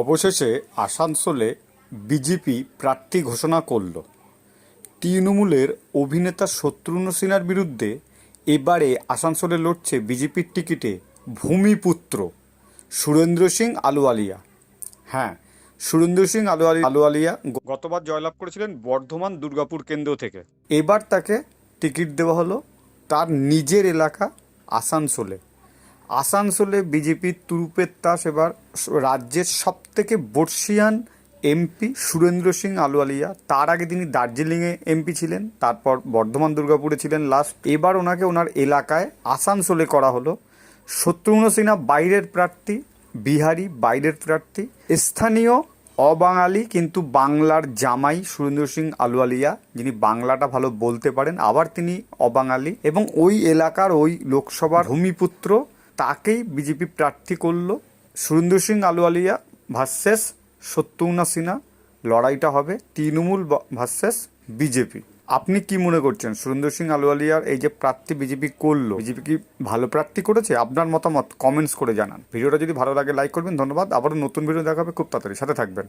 অবশেষে আসানসোলে বিজেপি প্রার্থী ঘোষণা করল। তৃণমূলের অভিনেতা শত্রুঘ্ন সিনহার বিরুদ্ধে এবারে আসানসোলে লড়ছে বিজেপির টিকিটে ভূমিপুত্র সুরেন্দ্র সিং আলুয়ালিয়া হ্যাঁ সুরেন্দ্র সিং আলুয়ালি আলুয়ালিয়া গতবার জয়লাভ করেছিলেন বর্ধমান দুর্গাপুর কেন্দ্র থেকে। এবার তাকে টিকিট দেওয়া হলো তার নিজের এলাকা আসানসোলে। আসানসোলে বিজেপির তুরুপের তাস এবার রাজ্যের সব থেকে বর্ষিয়ান এমপি সুরেন্দ্র সিং আলুয়ালিয়া। তার আগে তিনি দার্জিলিংয়ে এমপি ছিলেন, তারপর বর্ধমান দুর্গাপুরে ছিলেন লাস্ট। এবার ওনাকে ওনার এলাকায় আসানসোলে করা হলো। শত্রুঘ্ন সিনহা বাইরের প্রার্থী, বিহারি বাইরের প্রার্থী। স্থানীয় অবাঙালি কিন্তু বাংলার জামাই সুরেন্দ্র সিং আলুয়ালিয়া, যিনি বাংলাটা ভালো বলতে পারেন। আবার তিনি অবাঙালি এবং ওই এলাকার ওই লোকসভার ভূমিপুত্র তাকেই বিজেপি প্রার্থী করল। সুরেন্দ্র সিং আলুয়ালিয়া ভার্সেস শত্রুঘ্ন সিনহা, লড়াইটা হবে তৃণমূল ভার্সেস বিজেপি। আপনি কি মনে করছেন? সুরেন্দ্র সিং আলুয়ালিয়ার এই যে প্রার্থী বিজেপি করল, বিজেপি কি ভালো প্রার্থী করেছে? আপনার মতামত কমেন্টস করে জানান। ভিডিওটা যদি ভালো লাগে, লাইক করবেন। ধন্যবাদ। আবারও নতুন ভিডিও দেখাবে খুব তাড়াতাড়ি সাথে থাকবেন।